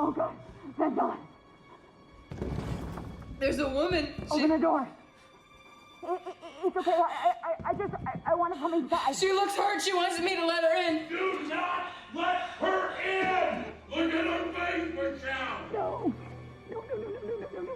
Oh God, thank God. There's a woman. She, Open the door. I- I- it's okay. I, I, I just, I, I want to come inside. she looks hurt. She wants me to let her in. Do not let her in! Look at her face, Michelle! No.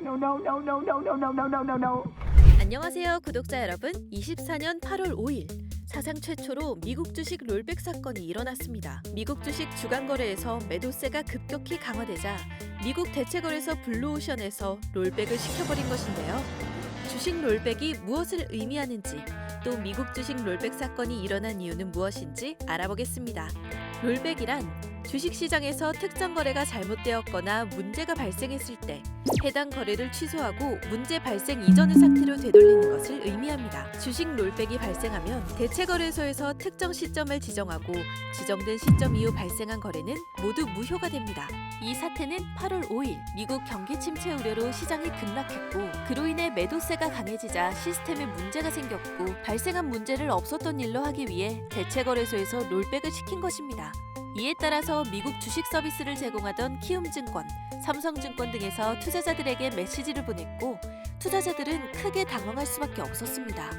No, no, no, no, no, no, no, no, no, no, no, no, no, no, no. 안녕하세요, 구독자 여러분. 24년 8월 5일 사상 최초로 미국 주식 롤백 사건이 일어났습니다. 미국 주식 주간 거래에서 매도세가 급격히 강화되자 미국 대체거래소 블루오션에서 롤백을 시켜버린 것인데요. 주식 롤백이 무엇을 의미하는지 또 미국 주식 롤백 사건이 일어난 이유는 무엇인지 알아보겠습니다. 롤백이란 주식시장에서 특정 거래가 잘못되었거나 문제가 발생했을 때 해당 거래를 취소하고 문제 발생 이전의 상태로 되돌리는 것을 의미합니다. 주식 롤백이 발생하면 대체 거래소에서 특정 시점을 지정하고 지정된 시점 이후 발생한 거래는 모두 무효가 됩니다. 이 사태는 8월 5일 미국 경기 침체 우려로 시장이 급락했고 그로 인해 매도세가 강해지자 시스템에 문제가 생겼고 발생한 문제를 없었던 일로 하기 위해 대체 거래소에서 롤백을 시킨 것입니다. 이에 따라서 미국 주식 서비스를 제공하던 키움증권, 삼성증권 등에서 투자자들에게 메시지를 보냈고 투자자들은 크게 당황할 수밖에 없었습니다.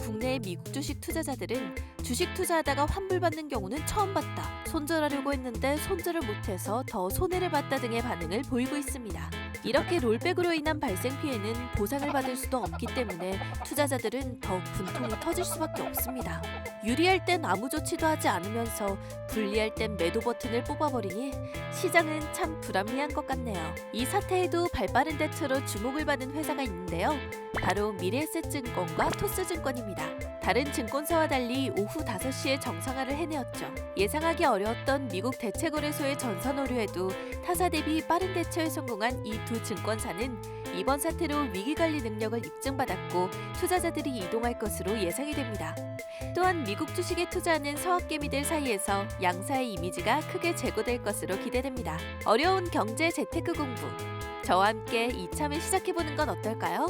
국내 미국 주식 투자자들은 주식 투자하다가 환불받는 경우는 처음 봤다. 손절하려고 했는데 손절을 못해서 더 손해를 봤다 등의 반응을 보이고 있습니다. 이렇게 롤백으로 인한 발생 피해는 보상을 받을 수도 없기 때문에 투자자들은 더욱 분통이 터질 수밖에 없습니다. 유리할 땐 아무 조치도 하지 않으면서 불리할 땐 매도 버튼을 뽑아버리니 시장은 참 불합리한 것 같네요. 이 사태에도 발빠른 대처로 주목을 받은 회사가 있는데요. 바로 미래에셋증권과 토스증권입니다. 다른 증권사와 달리 오후 5시에 정상화를 해내었죠. 예상하기 어려웠던 미국 대체거래소의 전선 오류에도 타사 대비 빠른 대처에 성공한 이 두 증권사는 이번 사태로 위기 관리 능력을 입증받았고 투자자들이 이동할 것으로 예상이 됩니다. 또한 미국 주식에 투자하는 서학개미들 사이에서 양사의 이미지가 크게 제고될 것으로 기대됩니다. 어려운 경제 재테크 공부. 저와 함께 이참에 시작해보는 건 어떨까요?